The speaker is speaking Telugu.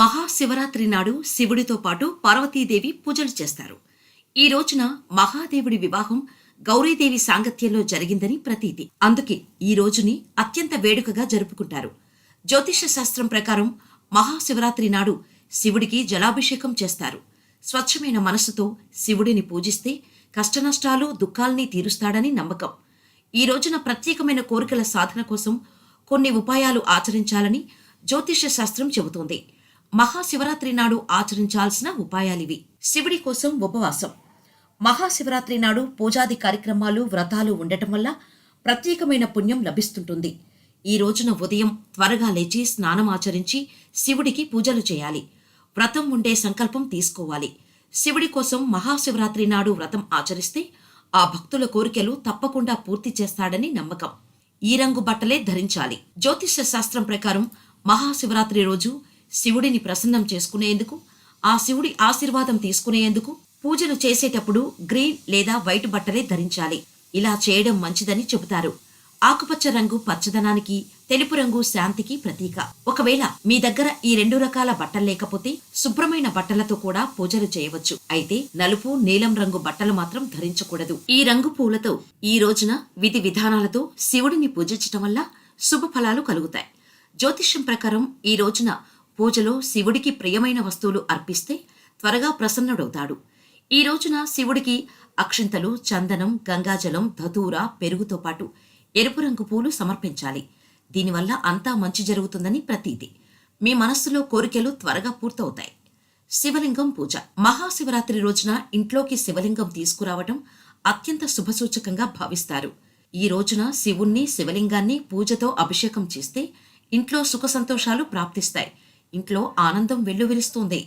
మహాశివరాత్రి నాడు శివుడితో పాటు పార్వతీదేవి పూజలు చేస్తారు. ఈ రోజున మహాదేవుడి వివాహం గౌరీదేవి సాంగత్యంలో జరిగిందని ప్రతీతి. అందుకే ఈ రోజుని అత్యంత వేడుకగా జరుపుకుంటారు. జ్యోతిష శాస్త్రం ప్రకారం మహాశివరాత్రి నాడు శివుడికి జలాభిషేకం చేస్తారు. స్వచ్ఛమైన మనస్సుతో శివుడిని పూజిస్తే కష్టనష్టాలు దుఃఖాల్ని తీరుస్తాడని నమ్మకం. ఈ రోజున ప్రత్యేకమైన కోరికల సాధన కోసం కొన్ని ఉపాయాలు ఆచరించాలని జ్యోతిష శాస్త్రం చెబుతోంది. మహాశివరాత్రి నాడు ఆచరించాల్సిన ఉపాయాలివి. శివుడి కోసం ఉపవాసం. మహాశివరాత్రి నాడు పూజాది కార్యక్రమాలు వ్రతాలు ఉండటం వల్ల ప్రత్యేకమైన పుణ్యం లభిస్తుంటుంది. ఈ రోజున ఉదయం త్వరగా లేచి స్నానం ఆచరించి శివుడికి పూజలు చేయాలి. వ్రతం ఉండే సంకల్పం తీసుకోవాలి. శివుడి కోసం మహాశివరాత్రి నాడు వ్రతం ఆచరిస్తే ఆ భక్తుల కోరికలు తప్పకుండా పూర్తి చేస్తాడని నమ్మకం. ఈ రంగు బట్టలే ధరించాలి. జ్యోతిష్య శాస్త్రం ప్రకారం మహాశివరాత్రి రోజు శివుడిని ప్రసన్నం చేసుకునేందుకు ఆ శివుడి ఆశీర్వాదం తీసుకునేందుకు పూజలు చేసేటప్పుడు గ్రీన్ లేదా వైట్ బట్టలే ధరించాలి. ఇలా చేయడం మంచిదని చెబుతారు. ఆకుపచ్చ రంగు పచ్చదనానికి తెలుపు రంగు శాంతికి ప్రతీక. ఒకవేళ మీ దగ్గర ఈ రెండు రకాల బట్టలు లేకపోతే శుభ్రమైన బట్టలతో కూడా పూజలు చేయవచ్చు. అయితే నలుపు నీలం రంగు బట్టలు మాత్రం ధరించకూడదు. ఈ రంగు పూలతో ఈ రోజున విధి విధానాలతో శివుడిని పూజించటం వల్ల శుభ ఫలాలు కలుగుతాయి. జ్యోతిష్యం ప్రకారం ఈ రోజున పూజలో శివుడికి ప్రియమైన వస్తువులు అర్పిస్తే త్వరగా ప్రసన్నుడవుతాడు. ఈ రోజున శివుడికి అక్షింతలు చందనం గంగాజలం ధతూర పెరుగుతో పాటు ఎరుపు రంగు పూలు సమర్పించాలి. దీనివల్ల అంతా మంచి జరుగుతుందని ప్రతీతి. మీ మనస్సులో కోరికలు త్వరగా పూర్తవుతాయి. శివలింగం పూజ. మహాశివరాత్రి రోజున ఇంట్లోకి శివలింగం తీసుకురావటం అత్యంత శుభసూచకంగా భావిస్తారు. ఈ రోజున శివుణ్ణి శివలింగాన్ని పూజతో అభిషేకం చేస్తే ఇంట్లో సుఖ సంతోషాలు ప్రాప్తిస్తాయి. ఇంట్లో ఆనందం వెల్లువిరుస్తుంది